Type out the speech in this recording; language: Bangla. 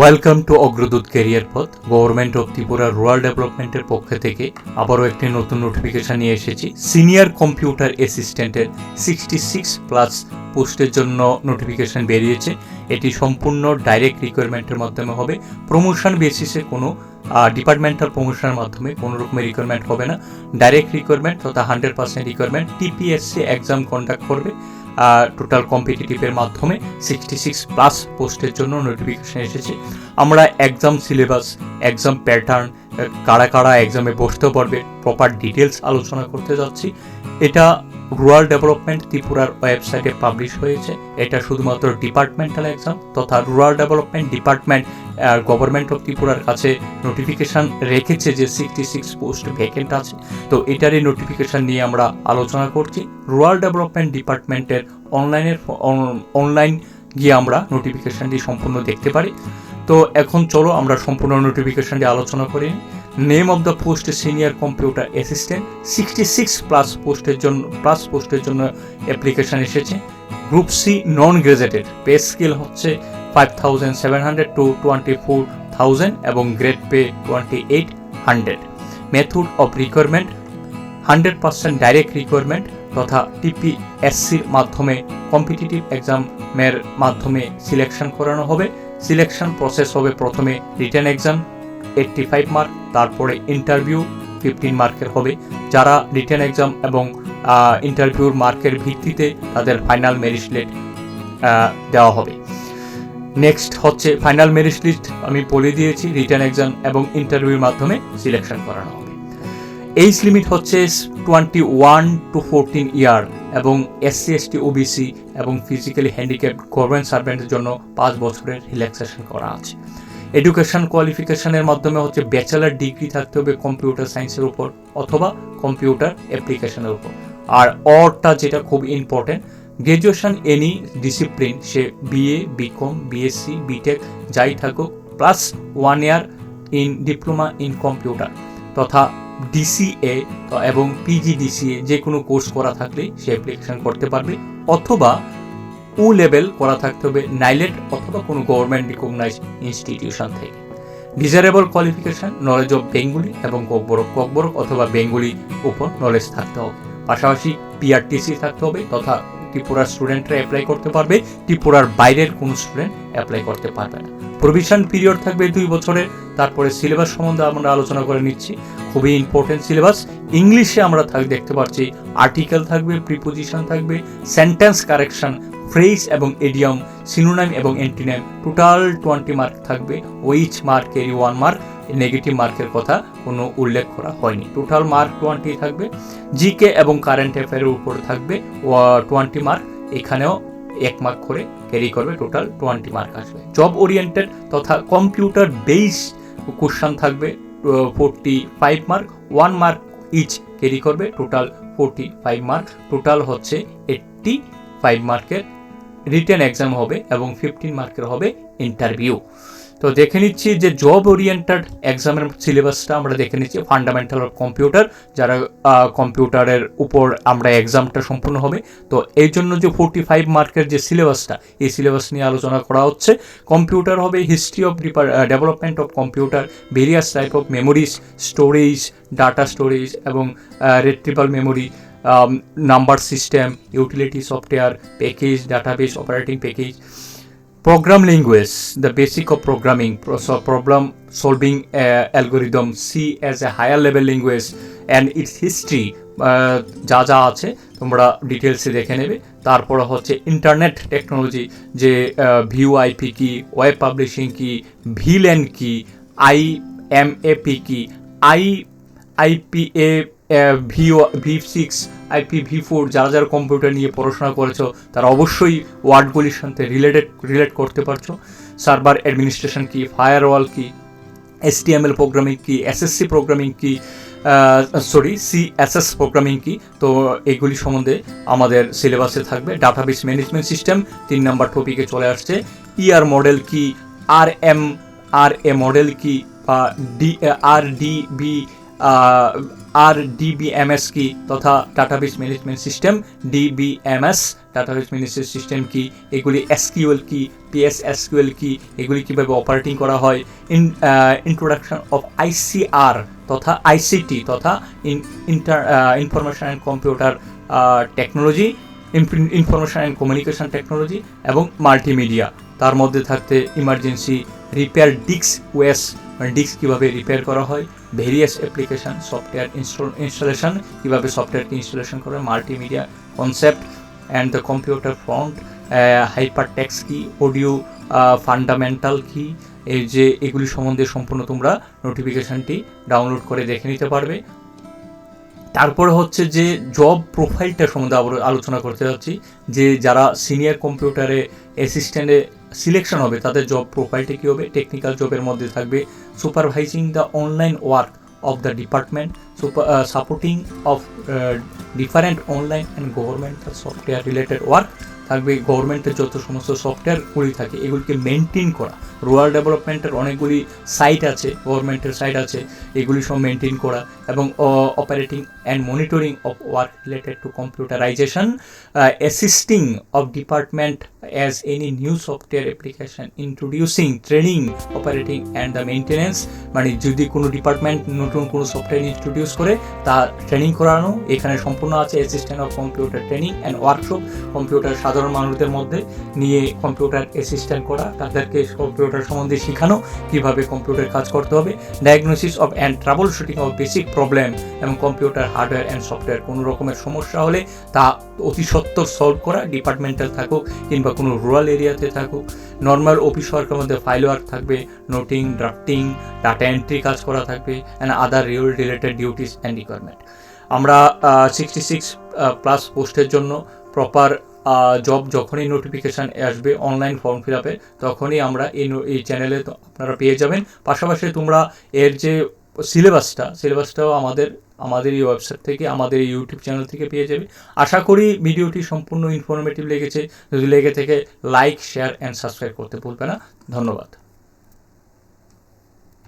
ওয়েলকাম টু অগ্রদূত ক্যারিয়ার পথ। গভর্নমেন্ট অফ ত্রিপুরা রুরাল ডেভেলপমেন্টের পক্ষ থেকে আবারও একটি নতুন নোটিফিকেশন নিয়ে এসেছি। সিনিয়র কম্পিউটার অ্যাসিস্ট্যান্টের সিক্সটি সিক্স প্লাস পোস্টের জন্য নোটিফিকেশন বেরিয়েছে। এটি সম্পূর্ণ ডাইরেক্ট রিকোয়ারমেন্টের মাধ্যমে হবে। প্রমোশন বেসিসে কোনো ডিপার্টমেন্টাল প্রমোশনের মাধ্যমে কোনো রকমের রিকোয়ারমেন্ট হবে না। ডাইরেক্ট রিকোয়ারমেন্ট তথা hundred percent requirement TPSC exam conduct করবে। টোটাল কম্পিটিটিভের মাধ্যমে সিক্সটি সিক্স প্লাস পোস্টের জন্য নোটিফিকেশন এসেছে। আমরা এক্সাম সিলেবাস এক্সাম প্যাটার্ন কারা কারা এক্সামে বসতে পারবে প্রপার ডিটেলস আলোচনা করতে যাচ্ছি। এটা রুরাল ডেভেলপমেন্ট ত্রিপুরার ওয়েবসাইটে পাবলিশ হয়েছে। এটা শুধুমাত্র ডিপার্টমেন্টাল এক্সাম তথা rural development department government of ত্রিপুরার কাছে নোটিফিকেশান রেখেছে যে সিক্সটি সিক্স পোস্ট ভ্যাকেন্ট আছে। তো এটারই নোটিফিকেশান নিয়ে আমরা আলোচনা করছি। রুরাল ডেভেলপমেন্ট ডিপার্টমেন্টের অনলাইনের অনলাইন গিয়ে আমরা নোটিফিকেশানটি সম্পূর্ণ দেখতে পারি। তো এখন চলো আমরা সম্পূর্ণ নোটিফিকেশানটি আলোচনা করি। Name of the post senior computer assistant sixty six plus পোস্টের জন্য প্লাস পোস্টের জন্য অ্যাপ্লিকেশান এসেছে। Group C non graduated pay scale হচ্ছে five thousand seven hundred to twenty four thousand এবং grade pay twenty eight hundred method of requirement hundred percent direct requirement তথা টিপিএসসির মাধ্যমে কম্পিটিটিভ এক্সামের মাধ্যমে সিলেকশন করানো হবে। সিলেকশন প্রসেস হবে প্রথমে written exam eighty five mark তারপরে ইন্টারভিউ ফিফটিন মার্কের হবে। যারা রিটার্ন এক্সাম এবং ইন্টারভিউর মার্কের ভিত্তিতে তাদের ফাইনাল মেরিট লিস্ট দেওয়া হবে। নেক্সট হচ্ছে ফাইনাল মেরিট লিস্ট আমি বলে দিয়েছি রিটার্ন এক্সাম এবং ইন্টারভিউর মাধ্যমে সিলেকশন করানো হবে। এইজ লিমিট হচ্ছে twenty one to forty year এবং এসসি এসটি ওবিসি এবং ফিজিক্যালি হ্যান্ডিক্যাপ গভর্নমেন্ট সার্ভেন্টের জন্য পাঁচ বছরের রিল্যাক্সেশন করা আছে। এডুকেশন কোয়ালিফিকেশনের মাধ্যমে হচ্ছে ব্যাচেলার ডিগ্রি থাকতে হবে কম্পিউটার সায়েন্সের উপর অথবা কম্পিউটার অ্যাপ্লিকেশনের উপর। আর অরটা যেটা খুব important graduation any discipline say BA BCom BSc BTech যাই থাকুক plus one year in diploma in computer তথা ডিসিএ এবং পিজিডিসিএ যে কোনো কোর্স করা থাকলে সে অ্যাপ্লিকেশন করতে পারবে। অথবা ও লেভেল করা থাকতে হবে নাইলেট অথবা কোনো গভর্নমেন্ট রিকগনাইজ ইনস্টিটিউশন থেকে। Desirable qualification knowledge of Bengali এবং ককবরক ককবরক অথবা বেঙ্গলি উপর নলেজ থাকতে হবে। পাশাপাশি পিআরটিসি থাকতে হবে তথা ত্রিপুরার স্টুডেন্টরা অ্যাপ্লাই করতে পারবে, ত্রিপুরার বাইরের কোনো স্টুডেন্ট অ্যাপ্লাই করতে পারবে না। প্রভিশন পিরিয়ড থাকবে দুই বছরের, তারপরে সিলেবাস সম্বন্ধে আমরা আলোচনা করে নিচ্ছি। খুবই ইম্পর্টেন্ট সিলেবাস ইংলিশে আমরা থাক, দেখতে পাচ্ছি আর্টিকেল থাকবে প্রিপোজিশন থাকবে সেন্টেন্স কারেকশন ফ্রেজ এবং এডিয়াম সিনোনাইম এবং এন্টিনাইম টোটাল টোয়েন্টি মার্ক থাকবে each mark carry one mark negative মার্কের কথা কোনো উল্লেখ করা হয়নি। টোটাল মার্ক টোয়েন্টি থাকবে জিকে এবং কারেন্ট অ্যাফেয়ারের উপর থাকবে টোয়েন্টি মার্ক এখানেও এক মার্ক করে ক্যারি করবে টোটাল টোয়েন্টি মার্ক আসবে। জব ওরিয়েন্টেড তথা কম্পিউটার বেস কোশ্চান থাকবে forty five mark one mark each carry করবে total forty five mark total হচ্ছে এইট্টি ফাইভ মার্কের রিটেন এক্সাম হবে এবং ফিফটিন মার্কের হবে ইন্টারভিউ তো দেখে নিচ্ছি যে জব ওরিয়েন্টেড এক্সামের সিলেবাসটা আমরা দেখে নিচ্ছি ফান্ডামেন্টাল অফ কম্পিউটার যারা কম্পিউটারের উপর আমরা এক্সামটা সম্পূর্ণ হবে। তো এই জন্য যে ফোরটি ফাইভ মার্কের যে সিলেবাসটা এই সিলেবাস নিয়ে আলোচনা করা হচ্ছে। কম্পিউটার হবে history of development of computer various type of memories storage data storage এবং retrieval memory number system utility software package database operating package program language the basic of programming problem solving algorithm C as a higher level language and its history যা যা আছে, তোমরা ডিটেলসে দেখে নেবে। তারপর হচ্ছে ইন্টারনেট টেকনোলজি যে ভিউ আইপি কি ওয়েব পাবলিশিং কি ভিল কি আই এম এ পি কি I IPA ভিও v six IP v four যারা যারা কম্পিউটার নিয়ে পড়াশোনা করেছ, তারা অবশ্যই ওয়ার্ডগুলির সাথে রিলেটেড রিলেট করতে পারছ। সার্ভার অ্যাডমিনিস্ট্রেশন কি ফায়ারওয়াল কি এসটিএমএল প্রোগ্রামিং কি এসএসসি প্রোগ্রামিং কি সরি সি এসএস প্রোগ্রামিং কি, তো এগুলি সম্বন্ধে আমাদের সিলেবাসে থাকবে। ডাটাবেস ম্যানেজমেন্ট সিস্টেম তিন নম্বর টপিকে চলে আসছে। ইআর মডেল কি আর এম আর এ মডেল কি, বা D R D B R DBMS কি তথা database management system DBMS database management system কি, এগুলি এসকিউএল কি পিএস এসকিউএল কি, এগুলি কীভাবে অপারেটিং করা হয় ইন ইন্ট্রোডাকশন অফ আইসিআর তথা আইসিটি তথা in inter information and computer technology information and communication technology এবং মাল্টিমিডিয়া তার মধ্যে থাকতে ইমার্জেন্সি রিপেয়ার ডিস্ক ওয়েস মানে ডিস্ক কীভাবে রিপেয়ার করা হয় various application software install installation কীভাবে সফটওয়্যারকে ইনস্টলেশন করা multimedia concept and the computer front hypertext কি অডিও ফান্ডামেন্টাল কি, এই যে এগুলি সম্বন্ধে সম্পূর্ণ তোমরা নোটিফিকেশানটি ডাউনলোড করে দেখে নিতে পারবে। তারপরে হচ্ছে যে জব প্রোফাইলটা সম্বন্ধে আলোচনা করতে যাচ্ছি, যে যারা সিনিয়র কম্পিউটারে অ্যাসিস্ট্যান্টে সিলেকশন হবে, তাদের জব প্রোফাইলটা কী হবে টেকনিক্যাল জবের মধ্যে থাকবে supervising the online work of the department super supporting of different online and government software related work থাকবে গভর্নমেন্টের যত সমস্ত সফটওয়্যারগুলি থাকে, এগুলিকে মেনটেন করা। রুরাল ডেভেলপমেন্টের অনেকগুলি সাইট আছে, গভর্নমেন্টের সাইট আছে, এগুলি সব মেনটেন করা এবং operating and monitoring of work related to computerisation assisting of department as any new software application introducing training operating and the maintenance মানে যদি কোনো ডিপার্টমেন্ট নতুন কোনো সফটওয়্যার ইন্ট্রোডিউস করে, তা ট্রেনিং করানো, এখানে সম্পূর্ণ আছে assistant of computer training and workshop computer সাধারণ মানুষদের মধ্যে নিয়ে কম্পিউটার অ্যাসিস্ট্যান্ট করা, তাদেরকে কম্পিউটার সম্বন্ধে শেখানো, কীভাবে কম্পিউটার কাজ করতে হবে diagnosis of and troubleshooting of basic problem এবং কম্পিউটার হার্ডওয়্যার অ্যান্ড সফটওয়্যার কোনো রকমের সমস্যা হলে তা অতি সত্বর সলভ করা ডিপার্টমেন্টাল থাকুক কিংবা কোনো রুরাল এরিয়াতে থাকুক। নর্মাল অফিস ওয়ার্কের মধ্যে ফাইল ওয়ার্ক থাকবে নোটিং ড্রাফটিং ডাটা এন্ট্রি কাজ করা থাকবে and other real related duties and requirement আমরা সিক্সটি সিক্স প্লাস পোস্টের জন্য প্রপার জব যখনই নোটিফিকেশান আসবে অনলাইন ফর্ম ফিল আপে তখনই আমরা এই এই চ্যানেলে আপনারা পেয়ে যাবেন। পাশাপাশি তোমরা এর যে সিলেবাসটা সিলেবাসটাও আমাদের আমাদের এই ওয়েবসাইট থেকে, আমাদের এই ইউটিউব চ্যানেল থেকে পেয়ে যাবে। আশা করি ভিডিওটি সম্পূর্ণ ইনফরমেটিভ লেগেছে। যদি লেগে থেকে লাইক শেয়ার অ্যান্ড সাবস্ক্রাইব করতে ভুলবে না। ধন্যবাদ।